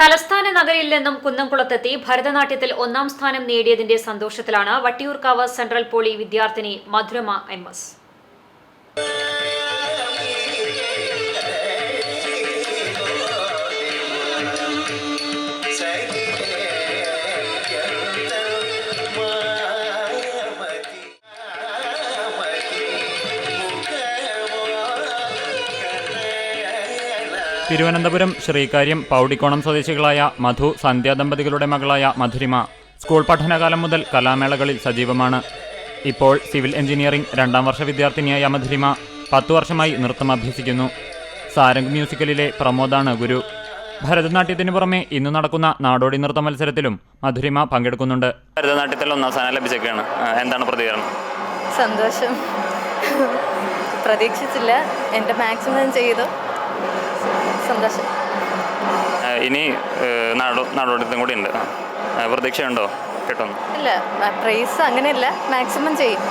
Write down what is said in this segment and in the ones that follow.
തലസ്ഥാന നഗരിയിൽ നിന്നും കുന്നംകുളത്തെത്തി ഭരതനാട്യത്തിൽ ഒന്നാം സ്ഥാനം നേടിയതിന്റെ സന്തോഷത്തിലാണ് വട്ടിയൂർക്കാവ് സെൻട്രൽ പോളി വിദ്യാർത്ഥിനി മധുരമ എം എസ്. തിരുവനന്തപുരം ശ്രീകാര്യം പൗടിക്കോണം സ്വദേശികളായ മധു സന്ധ്യ ദമ്പതികളുടെ മകളായ മധുരിമ. സ്കൂൾ പഠനകാലം മുതൽ കലാമേളകളിൽ സജീവമാണ്. ഇപ്പോൾ സിവിൽ എഞ്ചിനീയറിംഗ് രണ്ടാം വർഷ വിദ്യാർത്ഥിനിയായ മധുരിമ പത്തു വർഷമായി നൃത്തം അഭ്യസിക്കുന്നു. സാരംഗ് മ്യൂസിക്കലിലെ പ്രമോദാണ് ഗുരു. ഭരതനാട്യത്തിന് പുറമെ ഇന്ന് നടക്കുന്ന നാടോടി നൃത്ത മത്സരത്തിലും മധുരിമ പങ്കെടുക്കുന്നുണ്ട്. ഭരതനാട്യത്തിൽ ഒന്നാം സ്ഥാനം ലഭിച്ചൊക്കെയാണ് എന്താണ് പ്രതികരണം? സന്തോഷം. പ്രതീക്ഷിച്ചില്ല. എന്റെ മാക്സിമം ചെയ്തു. സന്തോഷം. ഇനി നാടോ നാടോടിത്തം കൂടി ഉണ്ട്. പ്രതീക്ഷയുണ്ടോ? കിട്ടുന്നു. ഇല്ല പ്രൈസ് അങ്ങനെയല്ല മാക്സിമം ചെയ്യും.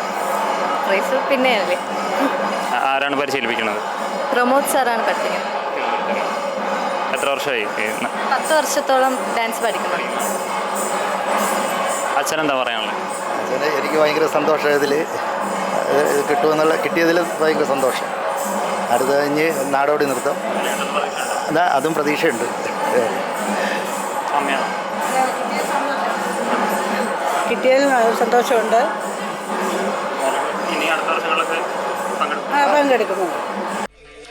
പ്രൈസ് പിന്നെയല്ലേ. ആരാണ് പരിശീലിപ്പിക്കുന്നത്? പ്രമോദ് സാറാണ് പഠിപ്പിക്കുന്നത്. എത്ര വർഷമായി? പത്ത് വർഷത്തോളം ഡാൻസ് പഠിക്കുന്നു അച്ഛനെന്താ പറയാനുള്ളത് അതിന് എനിക്ക് ഭയങ്കര സന്തോഷം ഇതിൽ കിട്ടുമെന്നുള്ള കിട്ടിയതിൽ ഭയങ്കര സന്തോഷം. അടുത്ത കഴിഞ്ഞ് നാടോടി നൃത്തം. എന്നാ അതും പ്രതീക്ഷയുണ്ട്. കിട്ടിയതിൽ സന്തോഷമുണ്ട്. പങ്കെടുക്കുന്നു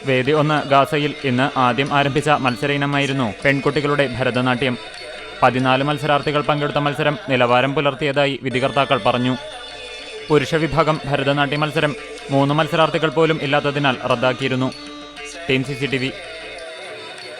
വേദി ഒന്ന് ഗാസയിൽ ഇന്ന് ആദ്യം ആരംഭിച്ച മത്സര ഇനമായിരുന്നു പെൺകുട്ടികളുടെ ഭരതനാട്യം. പതിനാല് മത്സരാർത്ഥികൾ പങ്കെടുത്ത മത്സരം നിലവാരം പുലർത്തിയതായി വിധികർത്താക്കൾ പറഞ്ഞു. പുരുഷ വിഭാഗം ഭരതനാട്യ മത്സരം മൂന്ന് മത്സരാർത്ഥികൾ പോലും ഇല്ലാത്തതിനാൽ റദ്ദാക്കിയിരുന്നു. Team C